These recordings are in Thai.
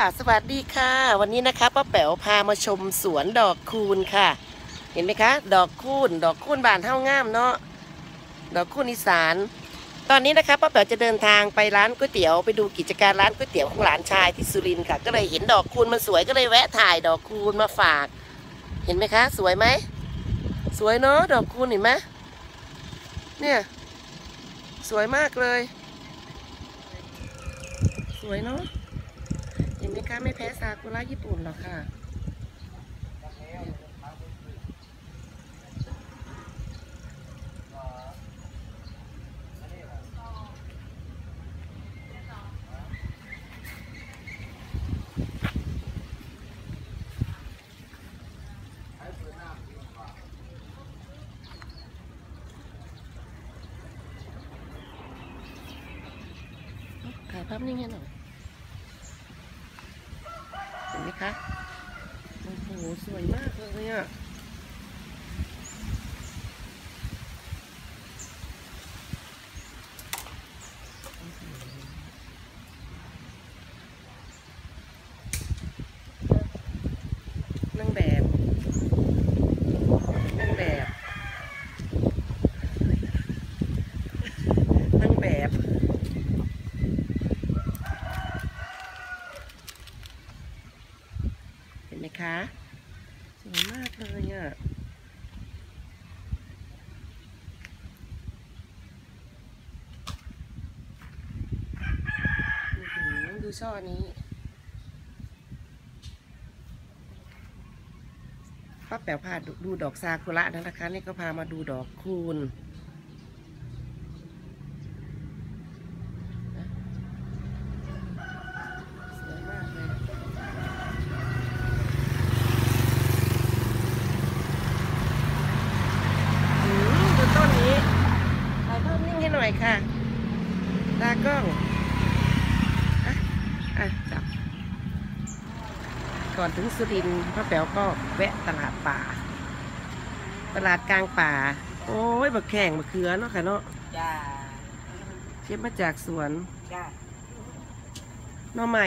สวัสดีค่ะ วันนี้นะคะป้าแป๋วพามาชมสวนดอกคูณค่ะ เห็นไหมคะ ดอกคูณดอกคูณบานเท่างามเนาะดอกคูณอีสาน ตอนนี้นะคะป้าแป๋วจะเดินทางไปร้านก๋วยเตี๋ยวไปดูกิจการร้านก๋วยเตี๋ยวของหลานชายที่สุรินทร์ค่ะ ก็เลยเห็นดอกคูณมันสวยก็เลยแวะถ่ายดอกคูณมาฝาก เห็นไหมคะ สวยไหมสวยเนาะดอกคูณเห็นไหมเนี่ย สวยมากเลย สวยเนาะ คะไม่แพ้ซากุระญี่ปุ่นหรอกค่ะถ่ายภาพนิ่งให้หน่อยเห็น ไหมคะโอ้โหสวยมากเลยอะนั่งแบบ นั่งแบบ นั่งแบบ เห็นไหมคะ สวยมากเลยอะ อื้อ หือช่อนี้ป้าแป๋วพาดูดูดอกซากุระนะคะ นี่ก็พามาดูดอกคูณสวยมากเลย อืมดูต้นนี้ถ่ายภาพนิ่งให้หน่อยค่ะ ตากล้อง อะ อะ จับ ก่อนถึงสุรินทร์พ่อแป๋วก็แวะตลาดป่า ตลาดกลางป่า โอ้ยบักแข่งบักเขือเนาะค่ะเนาะจ้าเก็บมาจากสวนจ้าหน่อไม้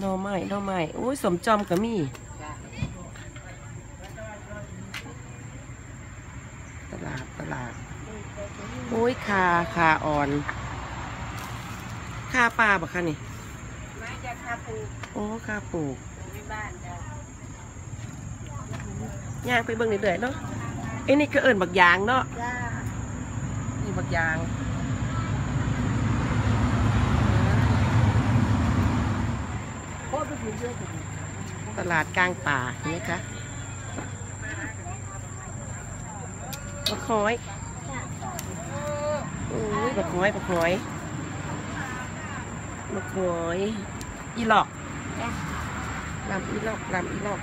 หน่อไม้หน่อไม้โอ้ยสมจอมก็มีจ้าตลาดตลาดโอ้ยคาคาอ่อนคาปลาบะคะนี่ไม้จะ คาปูโอ้คาปลูกที่บ้านจ้าย่างไปเบิ่งเรื่อยๆเนาะไอ้นี่ก็เอิญบักยางเนาะจ้านี่บักยางพ่อไปดูเยอะจังตลาดกลางป่าเห็นไหมคะบักหอยโอ้ยบักหอยบักหอยบักหอย อีหลอกลำอีหลอกลำอีหลอก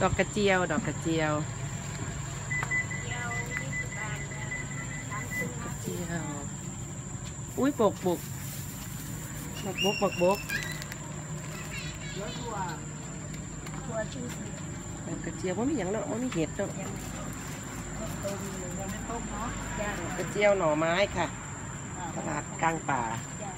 ดอกกระเจียว ดอกกระเจียวกระเจียว อุ้ยปกปกบกบกบกบกดอกกระเจียวว่ามีอย่างเนาะว่ามีเห็ดเนาะ ต้มยังไม่ต้มเนาะจ้ากระเจียวหน่อไม้ค่ะ ตลาดกลางป่าจ้า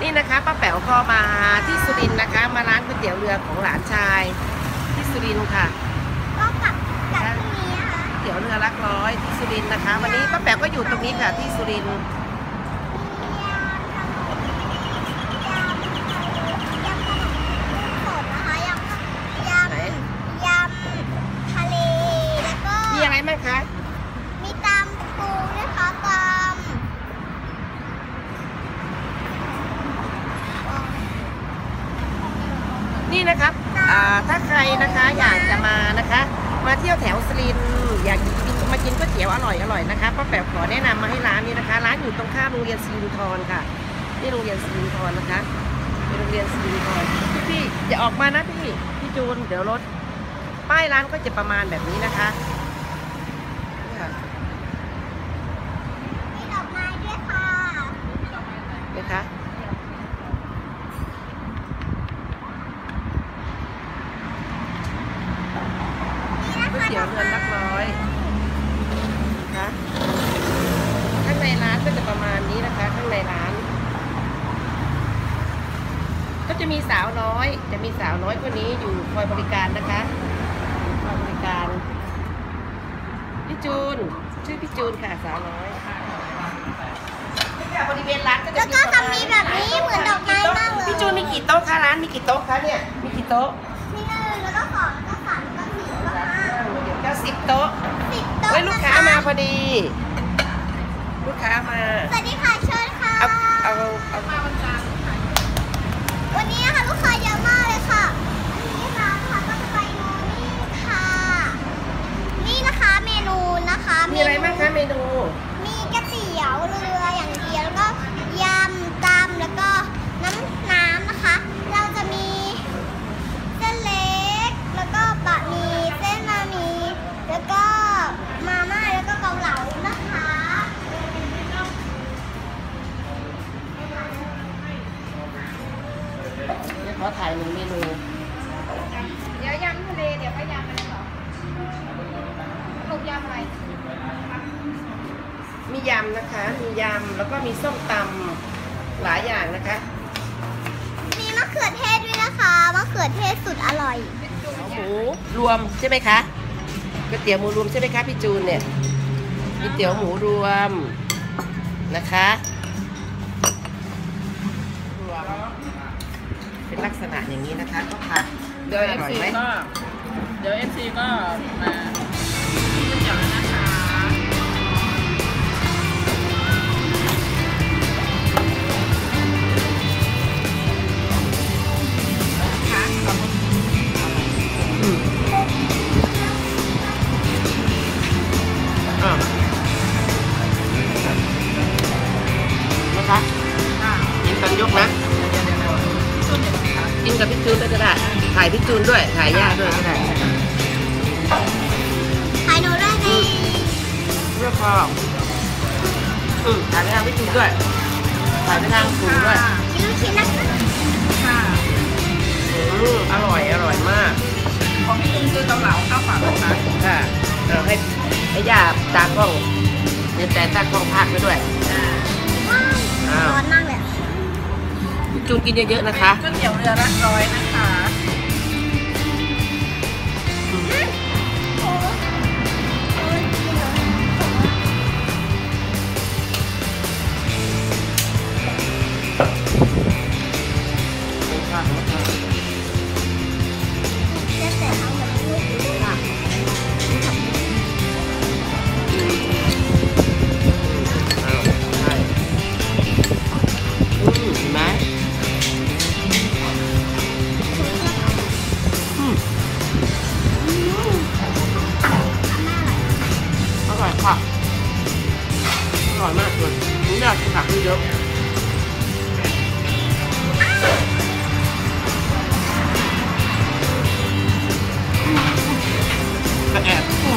นี่นะคะป้าแป๋วก็มาที่สุรินทร์นะคะ มาร้านก๋วยเตี๋ยวเรือของหลานชาย ที่สุรินทร์ค่ะก็กลับกลับพรุ่งนี้นะคะก๋วยเตี๋ยวเรือรักร้อยที่สุรินทร์นะคะ วันนี้ป้าแป๋วก็อยู่ตรงนี้ค่ะที่สุรินทร์ สดนะคะยำย ไหนำยำทะเล แล้วก็ มี อะไรบ้างคะ มีตำปูนะคะตำนี่นะครับอ่าถ้าใครนะคะอยากจะมานะคะ มาเที่ยวแถวสุรินทร์อยากกินมากินก๋วยเตี๋ยวอร่อยอร่อยนะคะป้าแป๋วขอแนะนำมาให้ร้านนี้นะคะ ร้านอยู่ตรงข้ามโรงเรียนซีนทรค่ะนี่โรงเรียนซีนทรนะคะเป็นโรงเรียนซีนทรพี่พี่ๆอย่าออกมานะพี่พี่จูนเดี๋ยวรถป้ายร้านก็จะประมาณแบบนี้นะคะ นะคะ ก๋วยเตี๋ยวเรือนนักร้อยคะข้างในร้านก็จะประมาณนี้นะคะ ข้างในร้าน ก็จะมีสาวน้อย จะมีสาวน้อยคนนี้อยู่คอยบริการนะคะคอยบริการพี่จูน ชื่อพี่จูนค่ะสาวน้อย บริเวณร้านก็จะแล้วก็ทำมีแบบนี้เหมือนดอกไม้มากเลย พี่จูนมีกี่โต๊ะคะร้านมีกี่โต๊ะคะเนี่ยมีกี่โต๊ะมีหนึ่งแล้วก็สองแล้วก็สามแล้วก็สี่แล้วก็ห้าเดี๋ยวเก้าสิบโต๊ะสิบโต๊ะเฮ้ยลูกค้านะคะมาพอดี ลูกค้ามาสวัสดีค่ะเชิญค่ะเอาเอาเอาวันนี้นะคะลูกค้าเยอะมากเลยค่ะอันนี้ร้านค่ะก็จะไปโนนี่ค่ะ นี่นะคะเมนูนะคะมีอะไรบ้างคะเมนูมีก๋วยเตี๋ยวเรือ เดี๋ยวขอถ่ายหนึ่งเมนูเดี๋ยวยำทะเลเดี๋ยวก็ยำอะไรต่อลูกยำอะไรมียำนะคะ มียำแล้วก็มีส้มตำหลายอย่างนะคะ มีมะเขือเทศด้วยนะคะมะเขือเทศสุดอร่อยหมูรวมใช่ไหมคะก๋วยเตี๋ยวหมูรวมใช่ไหมคะพี่จูนเนี่ยก๋วยเตี๋ยวหมูรวมนะคะ เป็น ลักษณะอย่างนี้นะคะ ก็ผัดเดี๋ยวอเอฟร่อยซีไหม ก็เดี๋ยวเอฟซีก็มา เพื่อพออืมถ่ายไปทางพี่จูนด้วยถ่ายไปทางสูด้วยค่ะกินลูกชิ้นนะคะค่ะอืมอร่อยอร่อยมาก ของพี่ตุ้มคือเกาเหลาข้าวเปล่านะคะค่ะเราให้ให้ย่าตากล้องเดี๋ยวแต่ตากล้องพักไปด้วยว้าวอ้าวร้อนมากเลยพี่จูนกินเยอะๆนะคะก๋วยเตี๋ยวเรือรักร้อยนะคะ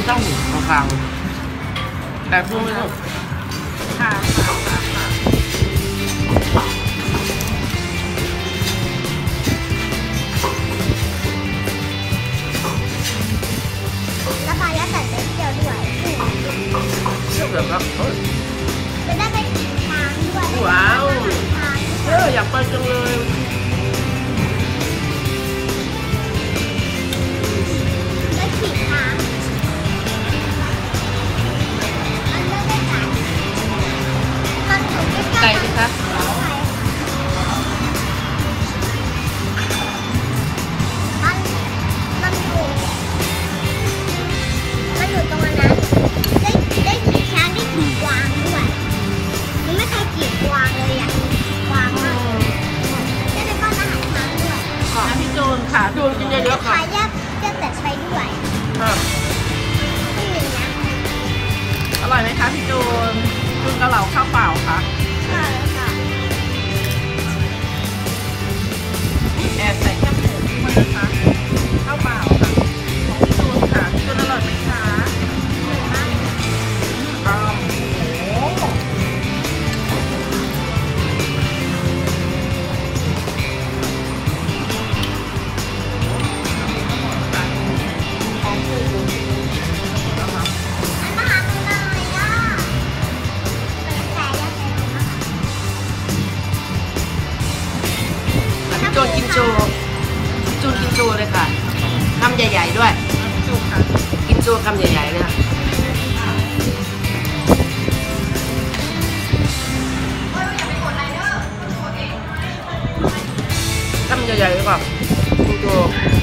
เจ้าหูของคางแอบพูดไม่ถูกค่ะค่ะค่ะค่ะแล้วปลาแล้วแต่เล็กเดียวด้วยอืมเชื่อแบบเอ้ยจะได้ไปขี่ช้างด้วยว้าวช้างเอออยากไปจังเลย คำใหญ่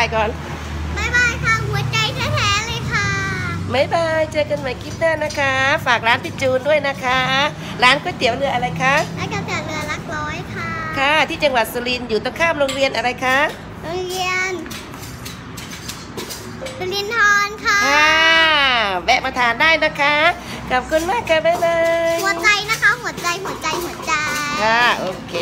ายก่อนบายบายค่ะ หัวใจแท้ๆเลยค่ะบายบาย เจอกันใหม่คลิปหน้านะคะ ฝากร้านพี่จูนด้วยนะคะ ร้านก๋วยเตี๋ยวเรืออะไรคะ ร้านก๋วยเตี๋ยวเรือรักร้อยค่ะ ค่ะ ที่จังหวัดสุรินทร์อยู่ตรงข้ามโรงเรียนอะไรคะ โรงเรียนสุรินทร์ค่ะค่ะแวะมาทานได้นะคะ ขอบคุณมากค่ะบายบาย หัวใจนะคะ หัวใจ หัวใจ หัวใจ ค่ะ โอเค